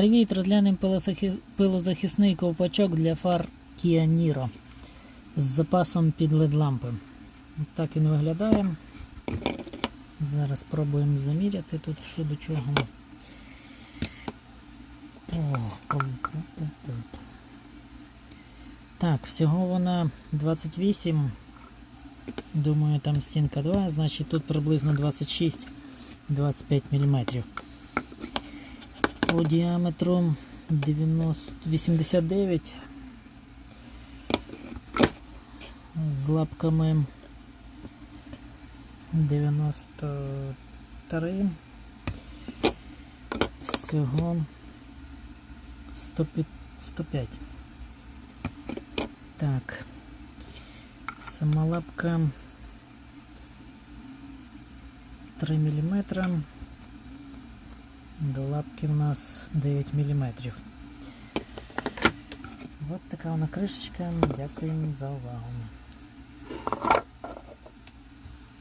Привіт, розглянемо пилозахисний ковпачок для фар Kia Niro з запасом під LED лампи. Так він виглядає. Зараз спробуємо заміряти тут що до чого. Так, всього вона 28. Думаю, там стінка 2, значить тут приблизно 26-25 мм. По діаметру 90, 89 з лапками 93 всього 105 105 так. Сама лапка. 3 миллиметра до лапки у нас 9 мм. Вот така вона кришечка. Дякуємо за увагу.